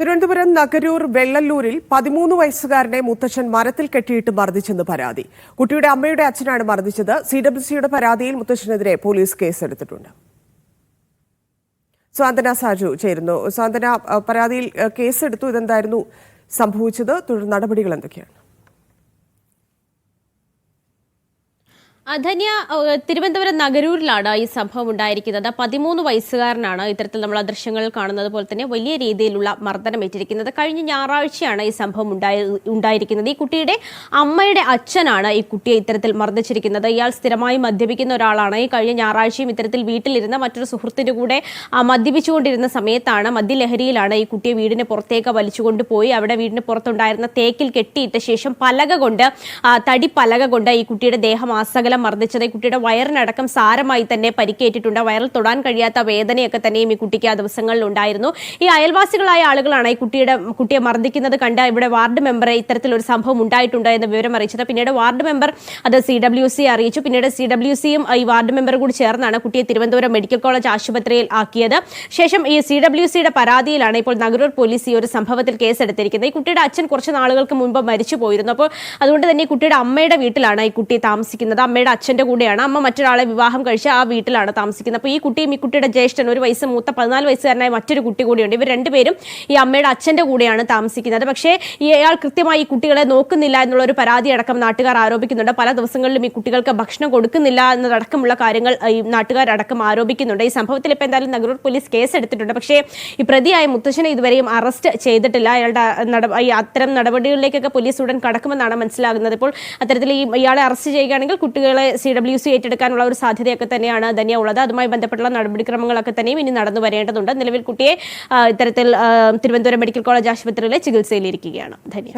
തിരുവനന്തപുരം നഗരൂർ വെള്ളല്ലൂരിൽ പതിമൂന്ന് വയസ്സുകാരനെ മുത്തച്ഛൻ മരത്തിൽ കെട്ടിയിട്ട് മർദ്ദിച്ചെന്ന് പരാതി. കുട്ടിയുടെ അമ്മയുടെ അച്ഛനാണ് മർദ്ദിച്ചത്. സി ഡബ്ല്യു സിയുടെ പരാതിയിൽ മുത്തച്ഛനെതിരെ പോലീസ് കേസെടുത്തിട്ടുണ്ട്. സ്വാന്തന സാജു ചേരുന്നു. സ്വാന്തന പരാതിയിൽ കേസെടുത്തു. ഇതെന്തായിരുന്നു സംഭവിച്ചത്? തുടർ നടപടികൾ എന്തൊക്കെയാണ്? ധന്യ ഏഹ്, തിരുവനന്തപുരം നഗരൂരിലാണ് ഈ സംഭവം ഉണ്ടായിരിക്കുന്നത്. പതിമൂന്ന് വയസ്സുകാരനാണ് ഇത്തരത്തിൽ നമ്മൾ ദൃശ്യങ്ങൾ കാണുന്നത് പോലെ തന്നെ വലിയ രീതിയിലുള്ള മർദ്ദനം ഏറ്റിരിക്കുന്നത്. കഴിഞ്ഞ ഞായറാഴ്ചയാണ് ഈ സംഭവം ഉണ്ടായി ഉണ്ടായിരിക്കുന്നത്. ഈ കുട്ടിയുടെ അമ്മയുടെ അച്ഛനാണ് ഈ കുട്ടിയെ ഇത്തരത്തിൽ മർദ്ദിച്ചിരിക്കുന്നത്. ഇയാൾ സ്ഥിരമായി മദ്യപിക്കുന്ന ഒരാളാണ്. ഈ കഴിഞ്ഞ ഞായറാഴ്ചയും ഇത്തരത്തിൽ വീട്ടിലിരുന്ന മറ്റൊരു സുഹൃത്തിന്റെ കൂടെ മദ്യപിച്ചുകൊണ്ടിരുന്ന സമയത്താണ് മദ്യലഹരിയിലാണ് ഈ കുട്ടിയെ വീടിന് പുറത്തേക്ക് വലിച്ചുകൊണ്ട് പോയി. അവിടെ വീടിന് പുറത്തുണ്ടായിരുന്ന തേക്കിൽ കെട്ടിയിട്ട ശേഷം പലക കൊണ്ട് തടി പലക കൊണ്ട് ഈ കുട്ടിയുടെ ദേഹം ആസകലം മർദ്ദിച്ചത്. ഈ കുട്ടിയുടെ വയറിനടക്കം സാരമായി തന്നെ പരിക്കേറ്റിട്ടുണ്ട്. വയറിൽ തൊടാൻ കഴിയാത്ത വേദനയൊക്കെ തന്നെയും ഈ കുട്ടിക്ക് ആ ദിവസങ്ങളിൽ ഉണ്ടായിരുന്നു. ഈ അയൽവാസികളായ ആളുകളാണ് ഈ കുട്ടിയുടെ കുട്ടിയെ മർദ്ദിക്കുന്നത് കണ്ട് ഇവിടെ വാർഡ് മെമ്പറെ ഇത്തരത്തിൽ ഒരു സംഭവം ഉണ്ടായിട്ടുണ്ട് എന്ന വിവരം അറിയിച്ചത്. പിന്നീട് വാർഡ് മെമ്പർ അത് സി ഡബ്ല്യു സി അറിയിച്ചു. പിന്നീട് സി ഡബ്ല്യു സിയും ഈ വാർഡ് മെമ്പർ കൂടി ചേർന്നാണ് കുട്ടിയെ തിരുവനന്തപുരം മെഡിക്കൽ കോളേജ് ആശുപത്രിയിൽ ആക്കിയത്. ശേഷം ഈ സി ഡബ്ല്യു സിയുടെ പരാതിയിലാണ് ഇപ്പോൾ നഗരൂർ പോലീസ് ഈ ഒരു സംഭവത്തിൽ കേസെടുത്തിരിക്കുന്നത്. ഈ കുട്ടിയുടെ അച്ഛൻ കുറച്ച് നാളുകൾക്ക് മുമ്പ് മരിച്ചു പോയിരുന്നു അപ്പോൾ അതുകൊണ്ട് തന്നെ ഈ കുട്ടിയുടെ അമ്മയുടെ വീട്ടിലാണ് ഈ കുട്ടി താമസിക്കുന്നത്. അമ്മയുടെ അച്ഛന്റെ കൂടെയാണ്. അമ്മ മറ്റൊരാളെ വിവാഹം കഴിച്ച് ആ വീട്ടിലാണ് താമസിക്കുന്നത്. അപ്പോൾ ഈ കുട്ടിയും ഈ കുട്ടിയുടെ ജ്യേഷ്ഠൻ ഒരു വയസ്സ് മൂത്ത പതിനാല് വയസ്സുകാരനായ മറ്റൊരു കുട്ടി കൂടിയുണ്ട്. ഇവർ രണ്ടുപേരും ഈ അമ്മയുടെ അച്ഛന്റെ കൂടെയാണ് താമസിക്കുന്നത്. പക്ഷേ ഇയാൾ കൃത്യമായി ഈ കുട്ടികളെ നോക്കുന്നില്ല എന്നുള്ള ഒരു പരാതി അടക്കം നാട്ടുകാർ ആരോപിക്കുന്നുണ്ട്. പല ദിവസങ്ങളിലും ഈ കുട്ടികൾക്ക് ഭക്ഷണം കൊടുക്കുന്നില്ല എന്നതടക്കമുള്ള കാര്യങ്ങൾ ഈ നാട്ടുകാരടക്കം ആരോപിക്കുന്നുണ്ട്. ഈ സംഭവത്തിൽ ഇപ്പോൾ എന്തായാലും നഗരൂർ പോലീസ് കേസ് എടുത്തിട്ടുണ്ട് പക്ഷേ ഈ പ്രതിയായ മുത്തശ്ശനെ ഇതുവരെയും അറസ്റ്റ് ചെയ്തിട്ടില്ല. അയാളുടെ ഈ അത്തരം നടപടികളിലേക്കൊക്കെ പോലീസ് ഉടൻ കടക്കുമെന്നാണ് മനസ്സിലാകുന്നത്. ഇപ്പോൾ അത്തരത്തിൽ ഈ ഇയാളെ അറസ്റ്റ് ചെയ്യുകയാണെങ്കിൽ കുട്ടികളെ സി ഡബ്ല്യു സി ഏറ്റെടുക്കാനുള്ള ഒരു സാധ്യതയൊക്കെ തന്നെയാണ് ധന്യ ഉള്ളത്. അതുമായി ബന്ധപ്പെട്ടുള്ള നടപടിക്രമങ്ങളൊക്കെ തന്നെയും ഇനി നടന്നു വരേണ്ടതുണ്ട്. നിലവിൽ കുട്ടിയെ ഇത്തരത്തിൽ തിരുവനന്തപുരം മെഡിക്കൽ കോളേജ് ആശുപത്രിയിലെ ചികിത്സയിലിരിക്കുകയാണ്. ധന്യ.